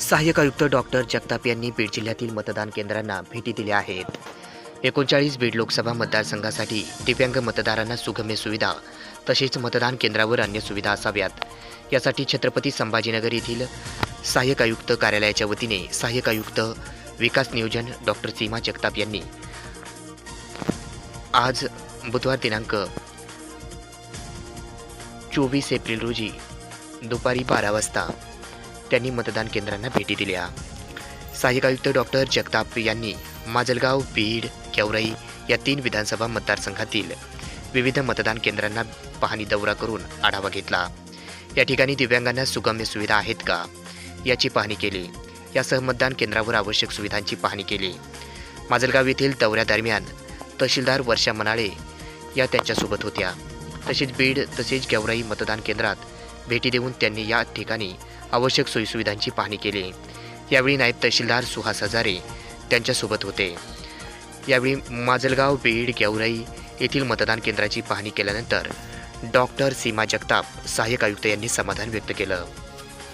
सहाय्यक आयुक्त डॉक्टर जगताप यांनी बीड जिल्ह्यातील मतदान केंद्रांना भेटी दिल्या आहेत. एकोणचाळीस बीड लोकसभा मतदारसंघासाठी दिव्यांग मतदारांना सुगम्य सुविधा तसेच मतदान केंद्रावर अन्य सुविधा असाव्यात. यासाठी छत्रपती संभाजीनगर येथील सहाय्यक आयुक्त कार्यालयाच्या वतीने सहाय्यक आयुक्त विकास नियोजन डॉक्टर सीमा जगताप यांनी आज बुधवार दिनांक चोवीस एप्रिल रोजी दुपारी बारा वाजता त्यांनी मतदान केंद्रांना भेटी दिल्या. सहाय्यक आयुक्त डॉक्टर जगताप यांनी माजलगाव बीड केवराई या तीन विधानसभा मतदारसंघातील विविध मतदान केंद्रांना पाहणी दौरा करून आढावा घेतला. या ठिकाणी दिव्यांगांना सुगम्य सुविधा आहेत का? याची पाहणी केली. यासह मतदान केंद्रावर आवश्यक सुविधांची पाहणी केली. माजलगाव येथील दौऱ्यादरम्यान तहसीलदार वर्षा मनाळे या त्यांच्यासोबत होत्या. तसेच बीड तसेच गेवराई मतदान केंद्रात भेटी देऊन त्यांनी या ठिकाणी आवश्यक सोयीसुविधांची पाहणी केली. यावेळी नायब तहसीलदार सुहास हजारे त्यांच्यासोबत होते. यावेळी माजलगाव बीड गेवराई येथील मतदान केंद्राची पाहणी केल्यानंतर डॉक्टर सीमा जगताप सहाय्यक आयुक्त यांनी समाधान व्यक्त केलं.